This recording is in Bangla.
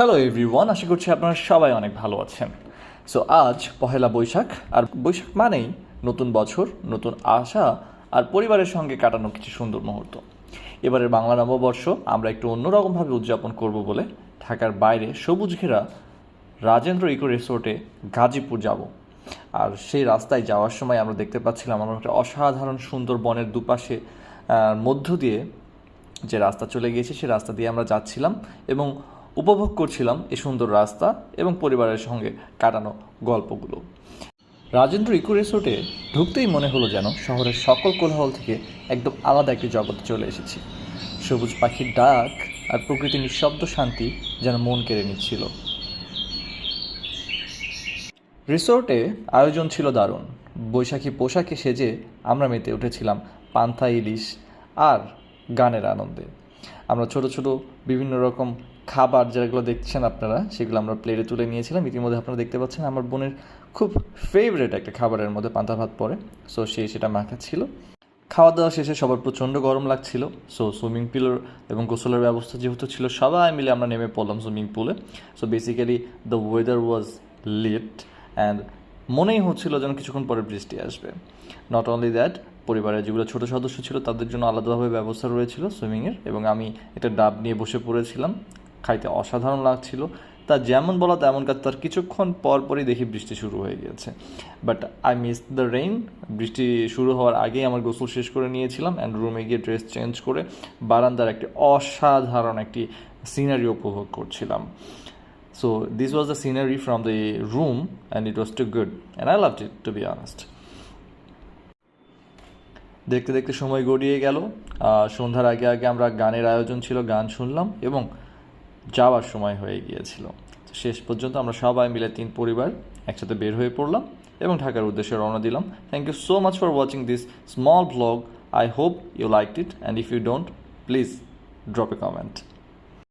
হ্যালো এভরিওয়ান আশা করছি আপনারা সবাই অনেক ভালো আছেন। সো আজ পহেলা বৈশাখ, আর বৈশাখ মানেই নতুন বছর, নতুন আশা, আর পরিবারের সঙ্গে কাটানো কিছু সুন্দর মুহূর্ত। এবারের বাংলা নববর্ষ আমরা একটু অন্যরকমভাবে উদযাপন করব বলে ঢাকার বাইরে সবুজ ঘেরা রাজেন্দ্র ইকো রিসোর্টে গাজীপুর যাব। আর সেই রাস্তায় যাওয়ার সময় আমরা দেখতে পাচ্ছিলাম আমরা একটা অসাধারণ সুন্দর বনের দুপাশে মধ্য দিয়ে যে রাস্তা চলে গিয়েছে সেই রাস্তা দিয়ে আমরা যাচ্ছিলাম এবং উপভোগ করছিলাম এই সুন্দর রাস্তা এবং পরিবারের সঙ্গে কাটানো গল্পগুলো। রাজেন্দ্র ইকো রিসোর্টে ঢুকতেই মনে হলো যেন শহরের সকল কোলাহল থেকে একদম আলাদা একটি জগতে চলে এসেছি। সবুজ পাখির ডাক আর প্রকৃতির নিঃশব্দ শান্তি যেন মন কেড়ে নিচ্ছিল। রিসোর্টে আয়োজন ছিল দারুণ। বৈশাখী পোশাকে সেজে আমরা মেতে উঠেছিলাম পান্থা ইলিশ আর গানের আনন্দে। আমরা ছোট ছোট বিভিন্ন রকম খাবার যেগুলো দেখছেন আপনারা, সেগুলো আমরা প্লেটে তুলে নিয়েছিলাম। ইতিমধ্যে আপনারা দেখতে পাচ্ছেন আমার বোনের খুব ফেভারেট একটা খাবারের মধ্যে পান্তা ভাত পড়ে। সো সে সেটা মাখা ছিল। খাওয়া দাওয়া শেষে সবার প্রচণ্ড গরম লাগছিল। সো সুইমিং পুলের এবং গোসলের ব্যবস্থা যেহেতু ছিল, সবাই মিলে আমরা নেমে পড়লাম সুইমিং পুলে so basically the weather was lit and মনেই হচ্ছিল যেন কিছুক্ষণ পরে বৃষ্টি আসবে। নট অনলি দ্যাট পরিবারের যেগুলো ছোট সদস্য ছিল, তাদের জন্য আলাদাভাবে ব্যবস্থা রয়েছিল সুইমিংয়ের এবং আমি একটা ডাব নিয়ে বসে পড়েছিলাম। খাইতে অসাধারণ লাগছিল। তা যেমন বলা তেমন কাজ। তার কিছুক্ষণ পর পরই দেখি বৃষ্টি শুরু হয়ে গিয়েছে। But I miss the rain বৃষ্টি শুরু হওয়ার আগেই আমার গোসল শেষ করে নিয়েছিলাম অ্যান্ড রুমে গিয়ে ড্রেস চেঞ্জ করে বারান্দার একটি অসাধারণ একটি সিনারি উপভোগ করছিলাম। So this was the scenery from the room and it was too good and I loved it, to be honest. দেখতে দেখতে সময় গড়িয়ে গেল। সন্ধ্যার আগে আগে আমরা গানের আয়োজন ছিল, গান শুনলাম এবং যাওয়ার সময় হয়ে গিয়েছিল। শেষ পর্যন্ত আমরা সবাই মিলে তিন পরিবার একসাথে বের হয়ে পড়লাম এবং ঢাকার উদ্দেশ্যে রওনা দিলাম। Thank you so much for watching this small vlog I hope you like it and if you don't please drop a comment